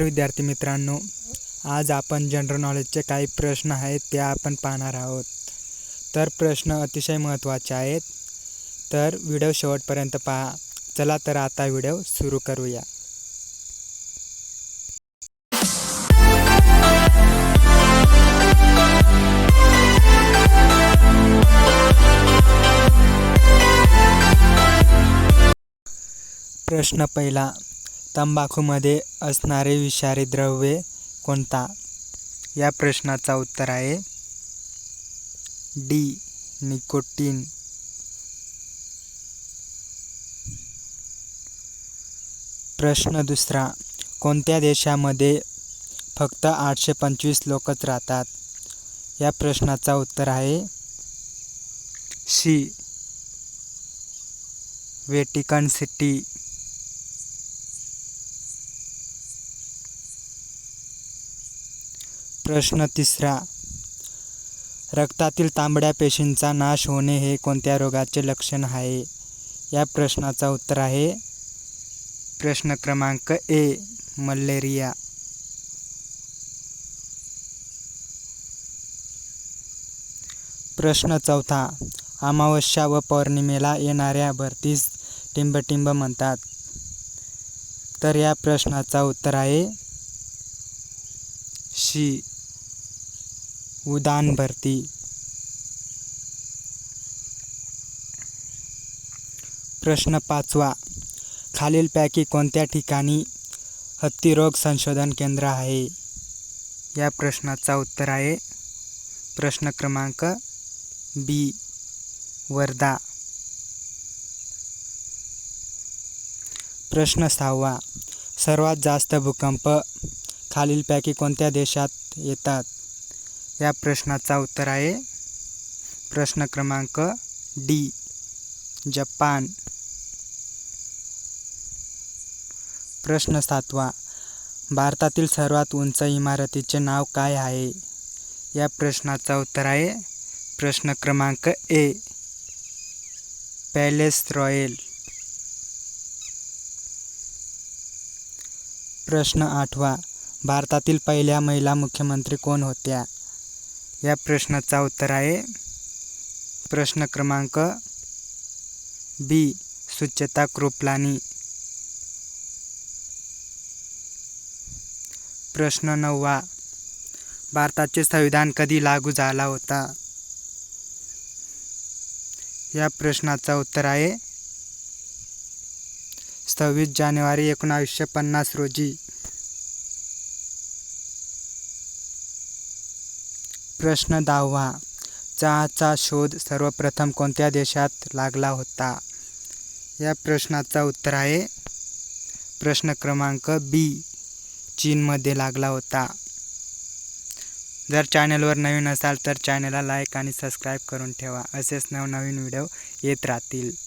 विद्यार्थी मित्रांनो आज आपण जनरल नॉलेजचे काही प्रश्न आहेत ते आपण पाहणार आहोत. तर प्रश्न अतिशय महत्त्वाचे आहेत. तर व्हिडिओ शेवटपर्यंत पहा. चला तर आता व्हिडिओ सुरू करूया. प्रश्न पहिला तंबाखूमध्ये असणारे विषारी द्रव्ये कोणता? या प्रश्नाचा उत्तर आहे डी निकोटीन. प्रश्न दुसरा कोणत्या देशामध्ये फक्त आठशे पंचवीस लोकच राहतात? या प्रश्नाचा उत्तर आहे सी वेटिकन सिटी. प्रश्न तिसरा. रक्तातील तांबड्या पेशींचा नाश होणे हे कोणत्या रोगाचे लक्षण आहे? या प्रश्नाचा उत्तर आहे प्रश्न क्रमांक ए मलेरिया. प्रश्न चौथा अमावस्या व पौर्णिमेला येणाऱ्या भरतीस टिंबटिंब म्हणतात. तर या प्रश्नाचा उत्तर आहे शी उदान भरती. प्रश्न पाचवा. खालीलपैकी कोणत्या ठिकाणी हत्तीरोग संशोधन केंद्र आहे? या प्रश्नाचा उत्तर आहे. प्रश्न क्रमांक बी वर्धा. प्रश्न सहावा. सर्वात जास्त भूकंप खालीलपैकी कोणत्या देशात येतात? या प्रश्नाचा उत्तर आहे. प्रश्न क्रमांक डी जपान. प्रश्न सातवा भारतातील सर्वात उंच इमारतीचे नाव काय आहे? या प्रश्नाचा उत्तर आहे. प्रश्न क्रमांक ए पॅलेस रॉयल. प्रश्न आठवा भारतातील पहिल्या महिला मुख्यमंत्री कोण होत्या? या प्रश्नाचा उत्तर आहे. प्रश्न क्रमांक बी स्वच्छता कृपलानी. प्रश्न नववा भारताचे संविधान कधी लागू झाला होता? या प्रश्नाचा उत्तर आहे. सव्वीस जानेवारी एकोणावीसशे पन्नास रोजी प्रश्न दहावा चहाचा शोध सर्वप्रथम कोणत्या देशात लागला होता? या प्रश्नाचा उत्तर आहे प्रश्न क्रमांक बी चीनमध्ये लागला होता. जर चॅनलवर नवीन असाल तर चॅनलला लाईक आणि सबस्क्राईब करून ठेवा. असेच नवनवीन व्हिडिओ येत राहतील.